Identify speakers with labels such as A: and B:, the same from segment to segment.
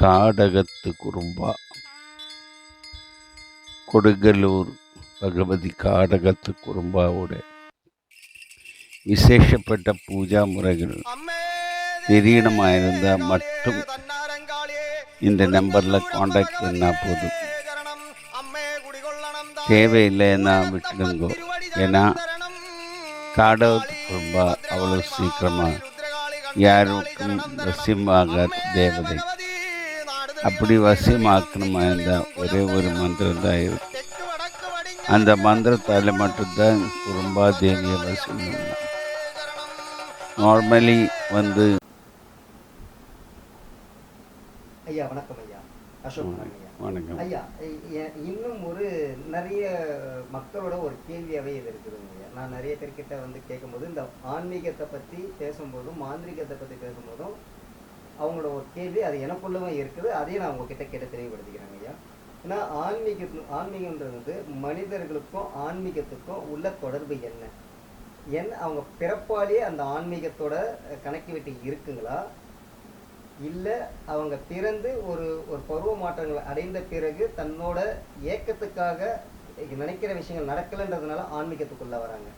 A: காடகத்து குறும்பா. கொடுங்கலூர் பகவதி காடகத்து குறும்பாவோட விசேஷப்பட்ட பூஜா முறைகள் திடீரமாக இருந்தால் மட்டும் இந்த நம்பரில் காண்டாக்ட் பண்ணால் போதும். தேவையில்லைன்னா விட்டுடுங்கோ. ஏன்னா காடகத்து குறும்பா அவ்வளோ சீக்கிரமாக யாருக்கும் வசியமாக தேவதை. அப்படி வசியமாக்கணுமா இருந்தால் ஒரே ஒரு மந்திரம் தான் இருக்கு. அந்த மந்திரத்தால் மட்டும்தான் குறும்பா தேவியை வசியம் நார்மலி வந்து
B: ஐயா வணக்கம் ஐயா. அசோக்
A: வணக்கம்.
B: ஐயா. இன்னும் ஒரு நிறைய மக்களோட ஒரு கேள்வியாகவே இது இருக்குதுங்க ஐயா. நான் நிறைய பேர்கிட்ட வந்து கேட்கும்போது இந்த ஆன்மீகத்தை பற்றி பேசும்போதும் மாந்திரிகத்தை பற்றி பேசும்போதும் அவங்களோட ஒரு கேள்வி அது எனக்குள்ளவும் இருக்குது. அதையும் நான் உங்ககிட்ட கேட்ட தெளிவுபடுத்திக்கிறேன் ஐயா. ஏன்னா ஆன்மீக ஆன்மீகம்ன்றது வந்து மனிதர்களுக்கும் ஆன்மீகத்துக்கும் உள்ள தொடர்பு என்ன? என் அவங்க பிறப்பாலேயே அந்த ஆன்மீகத்தோட கனெக்டிவிட்டி இருக்குங்களா? இல்லை அவங்க பிறந்து ஒரு ஒரு பருவ மாற்றங்களை அடைந்த பிறகு தன்னோட ஏக்கத்துக்காக நினைக்கிற விஷயங்கள் நடக்கலைன்றதுனால ஆன்மீகத்துக்குள்ள வராங்க.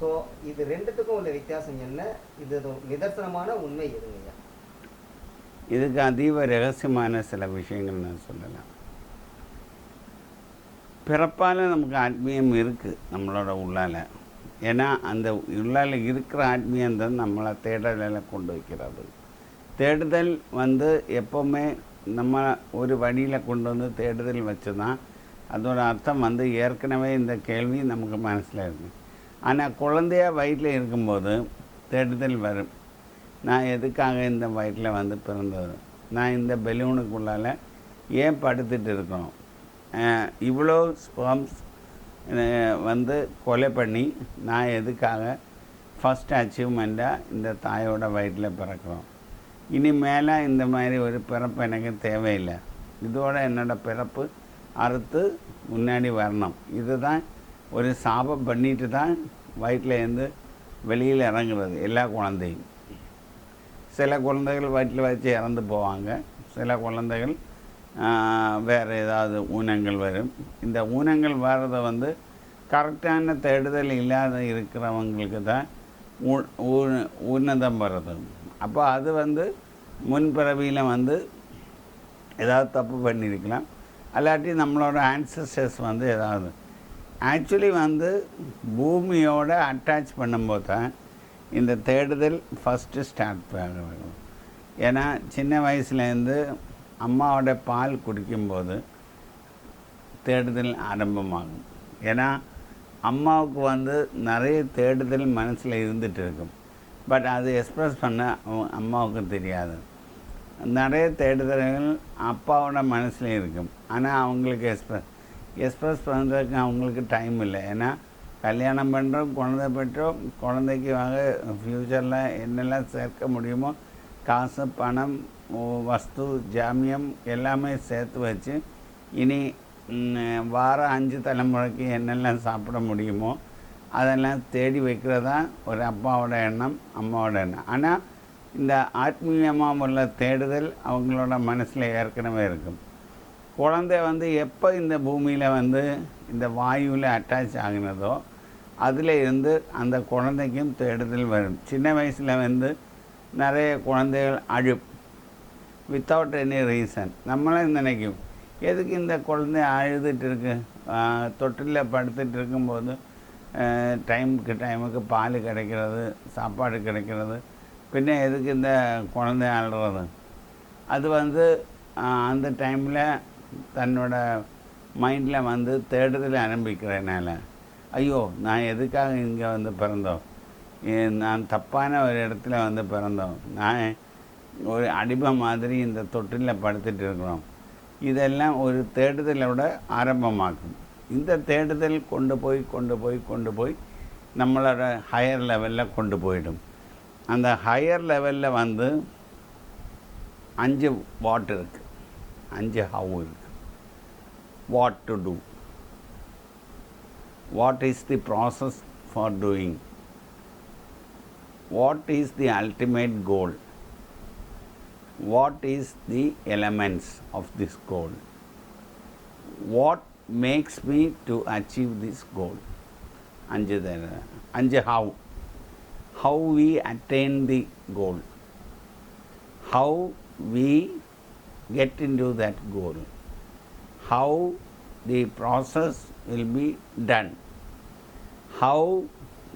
B: ஸோ இது ரெண்டுத்துக்கும் உள்ள வித்தியாசம் என்ன? இது நிதர்சனமான உண்மை எதுங்க
A: இதுக்கு அதீவ ரகசியமான சில விஷயங்கள் நான் சொல்லலாம். பிறப்பால் நமக்கு ஆத்மீயம் இருக்குது நம்மளோட உள்ளால். ஏன்னா அந்த உள்ளால் இருக்கிற ஆத்மீயம் தான் நம்மளை தேடலில் கொண்டு வைக்கிறது. தேடுதல் வந்து எப்போவுமே நம்ம ஒரு வழியில் கொண்டு வந்து தேடுதல் வச்சு தான் அதோட அர்த்தம் வந்து ஏற்கனவே இந்த கேள்வி நமக்கு மனசில் இருக்குது ஆனால் குழந்தையாக வயிற்றில் இருக்கும்போது தேடுதல் வரும். நான் எதுக்காக இந்த வயிற்றில் வந்து பிறந்தது? நான் இந்த பெலூனுக்குள்ளால் ஏன் படுத்துட்டு இருக்கணும் இவ்வளோ ஸ்பம்ஸ் வந்து கொலை பண்ணி நான் எதுக்காக ஃபஸ்ட் அச்சீவ்மெண்ட்டாக இந்த தாயோட வயிற்றில் பிறக்கிறோம்? இனிமேல் இந்த மாதிரி ஒரு பிறப்பு எனக்கு தேவையில்லை. இதோட என்னோடய பிறப்பு அறுத்து முன்னாடி வரணும். இதுதான் ஒரு சாபம் பண்ணிட்டு தான் வயிற்றில் இருந்து வெளியில் இறங்குறது எல்லா குழந்தையும். சில குழந்தைகள் வயிற்றில் வச்சு இறந்து போவாங்க. சில குழந்தைகள் வேறு ஏதாவது ஊனங்கள் வரும். இந்த ஊனங்கள் வர்றதை வந்து கரெக்டான தேடுதல் இல்லாத இருக்கிறவங்களுக்கு தான் ஊ- ஊ- உன்னதம் வர்றது. அப்போ அது வந்து முன்பிறவியில் வந்து ஏதாவது தப்பு பண்ணியிருக்கலாம். அல்லாட்டி நம்மளோட ஆன்சஸ்டர்ஸ் வந்து ஏதாவது. ஆக்சுவலி வந்து பூமியோட அட்டாச் பண்ணும்போது தான் இந்த தேடுதல் ஃபஸ்ட்டு ஸ்டார்ட் ஆகும் ஏன்னா சின்ன வயசுலேருந்து அம்மாவோட பால் குடிக்கும்போது தேடுதல் ஆரம்பமாகும். ஏன்னா அம்மாவுக்கு வந்து நிறைய தேடுதல் மனசில் இருந்துட்டு இருக்கும். பட் அது எக்ஸ்ப்ரெஸ் பண்ண அவங்க- அம்மாவுக்கு தெரியாது. நிறைய தேடுதல்கள் அப்பாவோட மனசில் இருக்கும். ஆனால் அவங்களுக்கு எக்ஸ்ப்ரெஸ் எக்ஸ்ப்ரெஸ் பண்ணுறதுக்கு அவங்களுக்கு டைம் இல்லை. ஏன்னா கல்யாணம் பண்ணுறோம் குழந்தை பெற்றோம் குழந்தைக்கு வாங்க ஃப்யூச்சரில் என்னெல்லாம் சேர்க்க முடியுமோ காசு பணம் வஸ்து ஜாமியம் எல்லாமே சேர்த்து வச்சு இனி வாரம் அஞ்சு தலைமுறைக்கு என்னெல்லாம் சாப்பிட முடியுமோ அதெல்லாம் தேடி வைக்கிறதா ஒரு அப்பாவோட எண்ணம் அம்மாவோட எண்ணம். ஆனால் இந்த ஆத்மீயமாக உள்ள தேடுதல் அவங்களோட மனசில் ஏற்கனவே இருக்கும். குழந்தை வந்து எப்போ இந்த பூமியில் வந்து இந்த வாயுவில் அட்டாச் ஆகினதோ அதில் இருந்து அந்த குழந்தைக்கும் தேடுதல் வரும். சின்ன வயசில் வந்து நிறைய குழந்தைகள் அழும். வித்தவுட் எனி ரீசன் நம்மளே நினைக்கும். எதுக்கு இந்த குழந்தை அழுதுட்டு இருக்கு? தொட்டிலில் படுத்துட்டு இருக்கும்போது டைமுக்கு டைமுக்கு பால் கிடைக்கிறது சாப்பாடு கிடைக்கிறது. பின்ன எதுக்கு இந்த குழந்தை அழுறது? அது வந்து அந்த டைமில் தன்னோட மைண்டில் வந்து தேடுதல் ஆரம்பிக்கிறதுனால. ஐயோ நான் எதுக்காக இங்கே வந்து பிறந்தோம்? நான் தப்பான ஒரு இடத்துல வந்து பிறந்தோம். நான் ஒரு அடிமை மாதிரி இந்த தொட்டிலில் படுத்துட்டு இருக்கிறோம். இதெல்லாம் ஒரு தேடுதலோட ஆரம்பமாக்கும் இந்த தேடுதல் கொண்டு போய் கொண்டு போய் கொண்டு போய் நம்மளோட ஹையர் லெவலில் கொண்டு போயிடும். அந்த ஹையர் லெவலில் வந்து அஞ்சு வாட் இருக்குது அஞ்சு ஹவு இருக்குது what to do what is the process for doing, what is the ultimate goal, what is the elements of this goal, what makes me to achieve this goal. and how? How we attain the goal, how we get into that goal, how the process will be done. How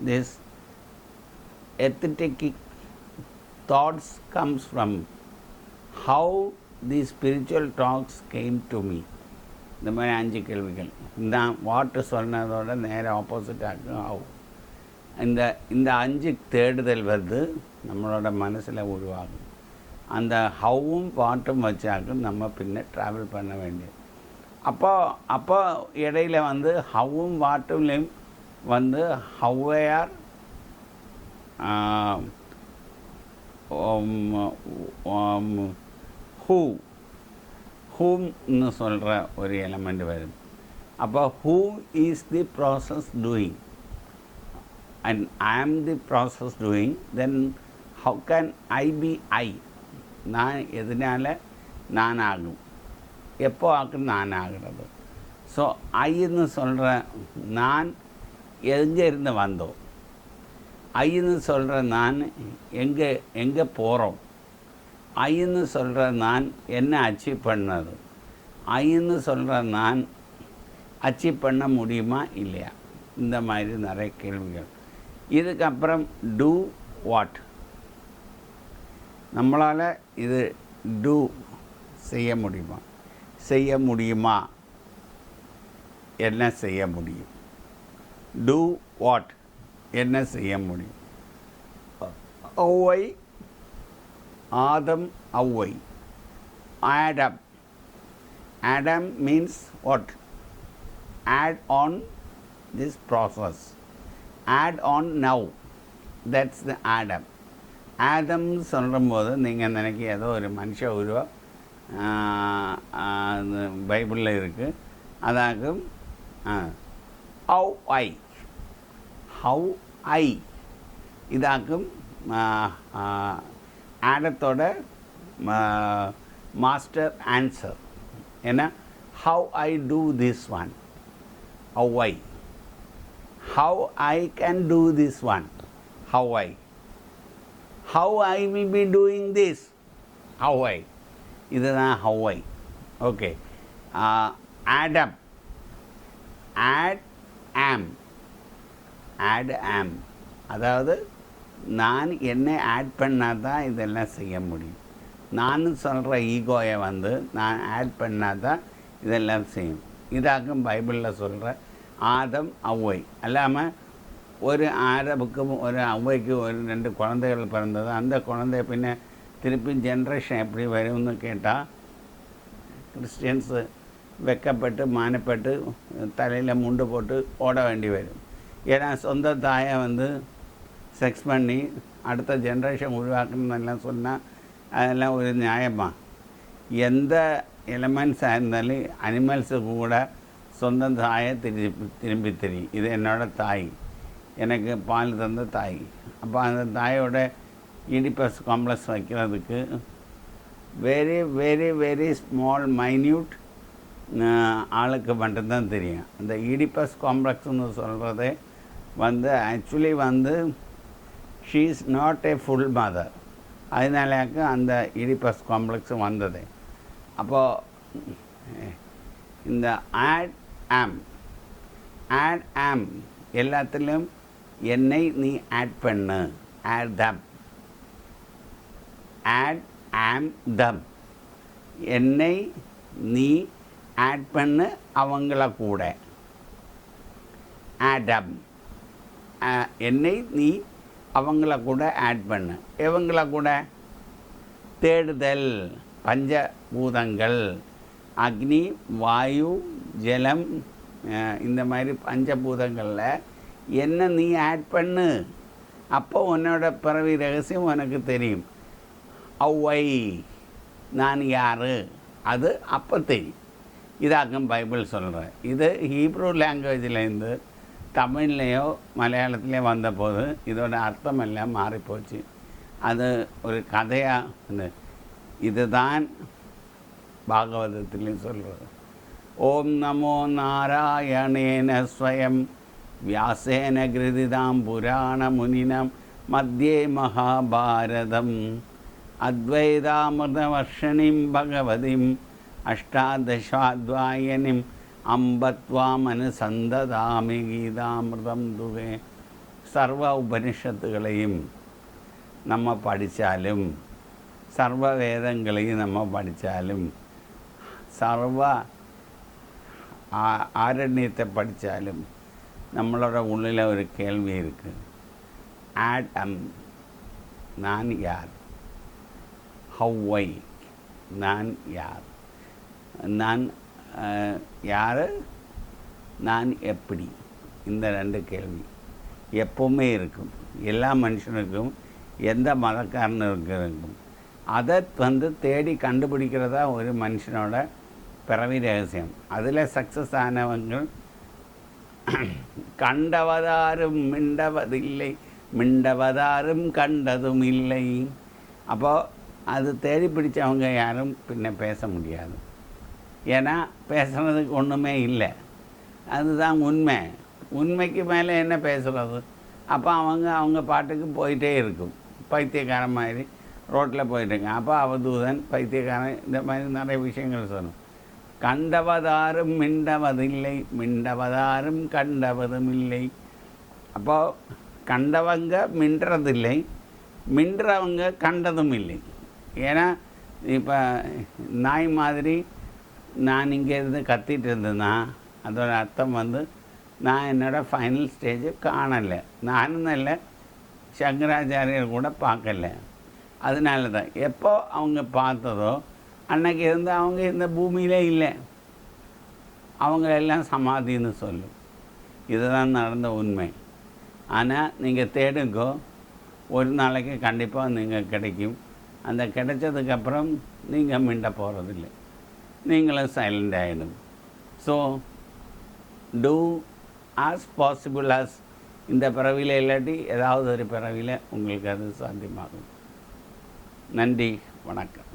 A: this aesthetic thoughts comes from? How the spiritual talks came to me? இந்த மாதிரி அஞ்சு கேள்விகள். இந்த வாட்டு சொன்னதோட நேராக opposite ஆகும். இந்த இந்த அஞ்சு தேடுதல் வந்து நம்மளோட மனசில் உருவாகும். அந்த ஹவும் வாட்டும் வச்சாக்கும் நம்ம பின்ன ட்ராவல் பண்ண வேண்டியது. அப்போ அப்போ இடையில வந்து ஹவ்வும் வாட்டுலையும் வந்து ஹவ்வையார் ஹூ. ஹூம்னு சொல்கிற ஒரு எலமெண்ட் வரும். அப்போ who is the process doing and I am the process doing then how can I be I நான் எதனால் நான் ஆகும் எப்போ ஆகும் நான் ஆகிறது ஸோ ஐன்னு சொல்கிற நான் எங்கே இருந்து வந்தோம்? ஐன்னு சொல்கிற நான் எங்கே எங்கே போகிறோம் ஐன்னு சொல்கிற நான் என்ன அச்சீவ் பண்ணது? ஐன்னு சொல்கிற நான் அச்சீவ் பண்ண முடியுமா? இல்லையா? இந்த மாதிரி நிறைய கேள்விகள். இதுக்கப்புறம் டூ வாட் நம்மளால் இது டூ செய்ய முடியுமா? செய்ய முடியுமா என்ன செய்ய முடியும் டூ வாட் என்ன செய்ய முடியும் ஔவை Adam Avvai Adam Adam means what add on this process add on now that's the adam Adam சொல்லும்போது நீங்கள் நினைக்க ஏதோ ஒரு மனுஷ உருவம் பைபிளில் இருக்குது அதாகும் ஹவ் ஐ. How I. இதாக்கும் ஆடத்தோட மாஸ்டர் ஆன்சர். ஏன்னா how I do this one. How I. How I can do this one. How I. How I will be doing this. How I. இதுதான் ஹவ்வை ஓகே ஆடம் ஆட் ஆம் add ஆம் அதாவது நான் என்ன add பண்ணால் தான் இதெல்லாம் செய்ய முடியும். நான் சொல்கிற ஈகோயை வந்து நான் ஆட் பண்ணால் தான் இதெல்லாம் செய்யும். இதாக்கும் பைபிளில் சொல்கிற ஆதம் அவ்வை. அல்லாமல் ஒரு ஆரபுக்கும் ஒரு அவ்வைக்கும் ஒரு ரெண்டு குழந்தைகள் பிறந்தது. அந்த குழந்தை பின்ன திருப்பி ஜென்ரேஷன் எப்படி வரும்னு கேட்டால் கிறிஸ்டியன்ஸு வெக்கப்பட்டு மானப்பட்டு தலையில் முண்டு போட்டு ஓட வேண்டி வரும். ஏன்னா சொந்த தாயை வந்து செக்ஸ் பண்ணி அடுத்த ஜென்ரேஷன் உருவாக்கணுன்னெல்லாம் சொன்னால் அதெல்லாம் ஒரு நியாயமா? எந்த எலமெண்ட்ஸாக இருந்தாலும் அனிமல்ஸுக்கு கூட சொந்த தாயை திருப்பி திரும்பி தெரியும். இது என்னோடய தாய். எனக்கு பால் தந்த தாய். அப்போ அந்த தாயோட இடிபஸ் காம்ப்ளெக்ஸ் வைக்கிறதுக்கு very very very small minute ஆளுக்கு மட்டும்தான் தெரியும். அந்த இடிபஸ் காம்ப்ளெக்ஸ்னு சொல்கிறது வந்து ஆக்சுவலி வந்து she is not a full mother அதனாலேயாக்கு அந்த இடிபஸ் காம்ப்ளெக்ஸ் வந்தது. அப்போது இந்த ஆட் ஆம் ஆட் ஆம் எல்லாத்துலேயும் என்னை நீ ஆட் பண்ணு ஆட் தப் ஆட் ஆம் தம் என்னை நீ ஆட் பண்ணு அவங்கள கூட. ஆடம் என்னை நீ அவங்கள கூட ஆட் பண்ணு. இவங்கள கூட? தேடுதல் பஞ்சபூதங்கள் அக்னி வாயு ஜலம் இந்த மாதிரி பஞ்சபூதங்களில் என்ன நீ ஆட் பண்ணு? அப்போ உன்னோட பிறவி ரகசியம் உனக்கு தெரியும். ஔவை நான் யார்? அது அப்போ தெரியும் இதாக்கும் பைபிள் சொல்கிறேன் இது ஹீப்ரூ லாங்குவேஜ்லேருந்து தமிழ்லேயோ மலையாளத்துலேயோ வந்தபோது இதோட அர்த்தம் எல்லாம் மாறிப்போச்சு. அது ஒரு கதையாக இதுதான் பாகவதத்துலேயும் சொல்கிறது ஓம் நமோ நாராயணேன ஸ்வயம். வியாசேன கிருதிதாம் புராண முனினம் மத்தியே மகாபாரதம். அத்வைதாமிருதவர்ஷிணிம் பகவதிம் அஷ்டாதசாத்வாயனிம் அம்பத்வாமனு சந்ததாமி கீதாமிருதம் துவே சர்வ உபனிஷத்துகளையும் நம்ம படித்தாலும் சர்வ வேதங்களையும் நம்ம படித்தாலும் சர்வ ஆ- ஆரண்யத்தை படித்தாலும் நம்மளோட உள்ளில் ஒரு கேள்வி இருக்குது ஆடம் நான் யார் ஹவ்வை நான் யார் நான் யார் நான் எப்படி இந்த ரெண்டு கேள்வி எப்பவுமே இருக்கும் எல்லா மனுஷனுக்கும் எந்த மதக்காரனுக்கும் இருக்கும் அதை வந்து தேடி கண்டுபிடிக்கிறதா ஒரு மனுஷனோட பிறவி ரகசியம் அதில் சக்ஸஸ் ஆனவங்க கண்டவதாரும் மிண்டவதில்லை மிண்டவதாரும் கண்டதும் இல்லை அப்போ அது தேடி பிடிச்சவங்க யாரும் பின்ன பேச முடியாது. ஏன்னா பேசுனதுக்கு ஒன்றுமே இல்லை. அதுதான் உண்மை. உண்மைக்கு மேலே என்ன பேசுகிறது அப்போ அவங்க அவங்க பாட்டுக்கு போயிட்டே இருக்கும். பைத்தியக்காரன் மாதிரி ரோட்டில் போயிட்டுருங்க அப்போ அவதூதன் பைத்தியக்காரன் இந்த மாதிரி நிறைய விஷயங்கள் சொல்லணும் கண்டவதாரும் மிண்டவதில்லை மிண்டவதாரும் கண்டவதும் இல்லை. அப்போ கண்டவங்க மின்றதில்லை மின்றவங்க கண்டதும் இல்லை. ஏன்னா இப்போ நாய் மாதிரி நான் இங்கே இருந்து கத்திட்டு இருந்தேன்னா அதோட அர்த்தம் வந்து நான் என்னோட ஃபைனல் ஸ்டேஜை காணலை. நானும் இல்லை சங்கராச்சாரியர் கூட பார்க்கல. அதனால தான் எப்போ அவங்க பார்த்ததோ அன்னைக்கு இருந்து அவங்க இந்த பூமியிலே இல்லை. அவங்களெல்லாம் சமாதின்னு சொல்லும் இதுதான் நடந்த உண்மை. ஆனால் நீங்கள் தேடுங்கோ. ஒரு நாளைக்கு கண்டிப்பாக நீங்கள் கிடைக்கும். அந்த கிடைச்சதுக்கப்புறம் நீங்கள் மிண்ட போகிறதில்லை நீங்களும் சைலண்ட் ஆகிடும் so do as possible as இந்த பிறவியில் இல்லாட்டி ஏதாவது ஒரு பிறவியில் உங்களுக்கு அது சாத்தியமாகும். நன்றி வணக்கம்.